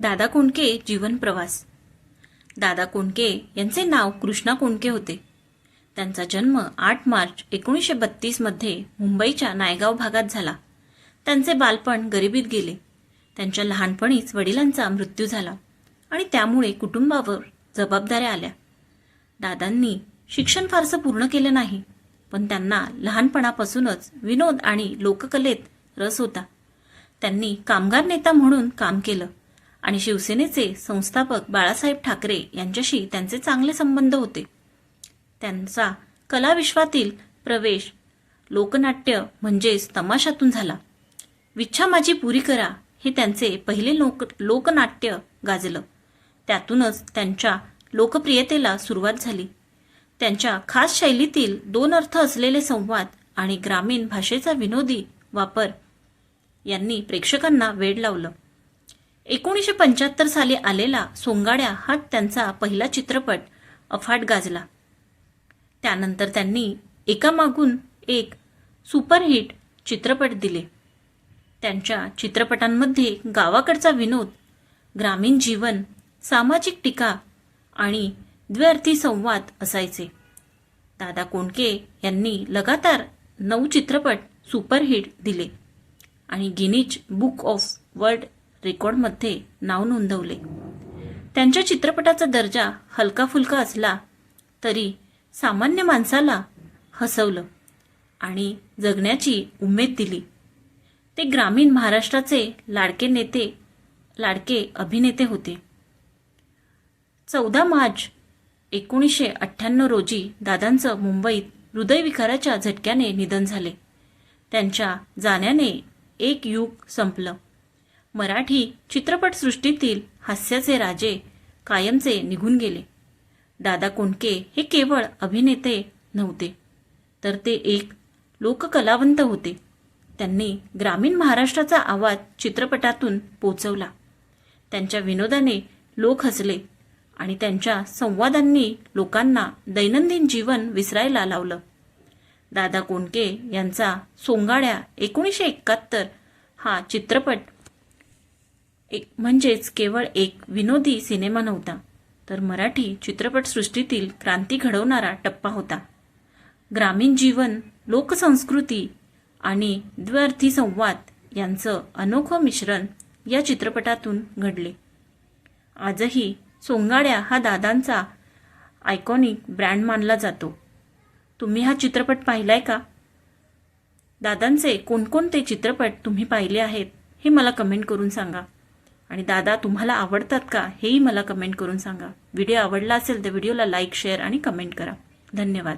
दादा कोंडके जीवन प्रवास. दादा कोंडके यांचे नाव कृष्णा कोंडके होते. त्यांचा जन्म आठ मार्च एकोणीसशे बत्तीसमध्ये मुंबईच्या नायगाव भागात झाला. त्यांचे बालपण गरिबीत गेले. त्यांच्या लहानपणीच वडिलांचा मृत्यू झाला आणि त्यामुळे कुटुंबावर जबाबदाऱ्या आल्या. दादांनी शिक्षण फारसं पूर्ण केलं नाही पण त्यांना लहानपणापासूनच विनोद आणि लोककलेत रस होता. त्यांनी कामगार नेता म्हणून काम केलं. आणि शिवसेनेचे संस्थापक बाळासाहेब ठाकरे यांच्याशी त्यांचे चांगले संबंध होते. त्यांचा कलाविश्वातील प्रवेश लोकनाट्य म्हणजेच तमाशातून झाला. विच्छा माझी पुरी करा हे त्यांचे पहिले लोक लोकनाट्य गाजलं. त्यातूनच त्यांच्या लोकप्रियतेला सुरुवात झाली. त्यांच्या खास शैलीतील दोन अर्थ असलेले संवाद आणि ग्रामीण भाषेचा विनोदी वापर यांनी प्रेक्षकांना वेड लावलं. एकोणीसशे पंच्याहत्तर साली आलेला सोंगाड्या हा त्यांचा पहिला चित्रपट अफाट गाजला. त्यानंतर त्यांनी एकामागून एक सुपरहिट चित्रपट दिले. त्यांच्या चित्रपटांमध्ये गावाकडचा विनोद ग्रामीण जीवन सामाजिक टीका आणि द्व्यर्थी संवाद असायचे. दादा कोंडके यांनी लगातार नऊ चित्रपट सुपरहिट दिले आणि गिनीज बुक ऑफ वर्ल्ड रेकॉर्डमध्ये नाव नोंदवले. त्यांच्या चित्रपटाचा दर्जा हलका फुलका असला तरी सामान्य माणसाला हसवलं आणि जगण्याची उमेद दिली. ते ग्रामीण महाराष्ट्राचे लाडके नेते लाडके अभिनेते होते. चौदा मार्च एकोणीसशे अठ्ठ्याण्णव रोजी दादांचं मुंबईत हृदयविकाराच्या झटक्याने निधन झाले. त्यांच्या जाण्याने एक युग संपलं. मराठी चित्रपटसृष्टीतील हास्याचे राजे कायमचे निघून गेले. दादा कोंडके हे केवळ अभिनेते नव्हते तर ते एक लोककलावंत होते. त्यांनी ग्रामीण महाराष्ट्राचा आवाज चित्रपटातून पोचवला. त्यांच्या विनोदाने लोक हसले आणि त्यांच्या संवादांनी लोकांना दैनंदिन जीवन विसरायला लावलं. दादा कोंडके यांचा सोंगाड्या एकोणीसशे एकाहत्तर हा चित्रपट एक म्हणजेच केवळ एक विनोदी सिनेमा नव्हता तर मराठी चित्रपटसृष्टीतील क्रांती घडवणारा टप्पा होता. ग्रामीण जीवन लोकसंस्कृती आणि द्व्यर्थी संवाद यांचं अनोखं मिश्रण या चित्रपटातून घडले. आजही सोंगाड्या हा दादांचा आयकॉनिक ब्रँड मानला जातो. तुम्ही हा चित्रपट पाहिलाय का? दादांचे कोणकोणते चित्रपट तुम्ही पाहिले आहेत हे मला कमेंट करून सांगा. आणि दादा तुम्हाला आवडतात का? हेही मला कमेंट करून सांगा. व्हिडिओ आवडला असेल तर व्हिडिओला लाईक शेअर आणि कमेंट करा. धन्यवाद.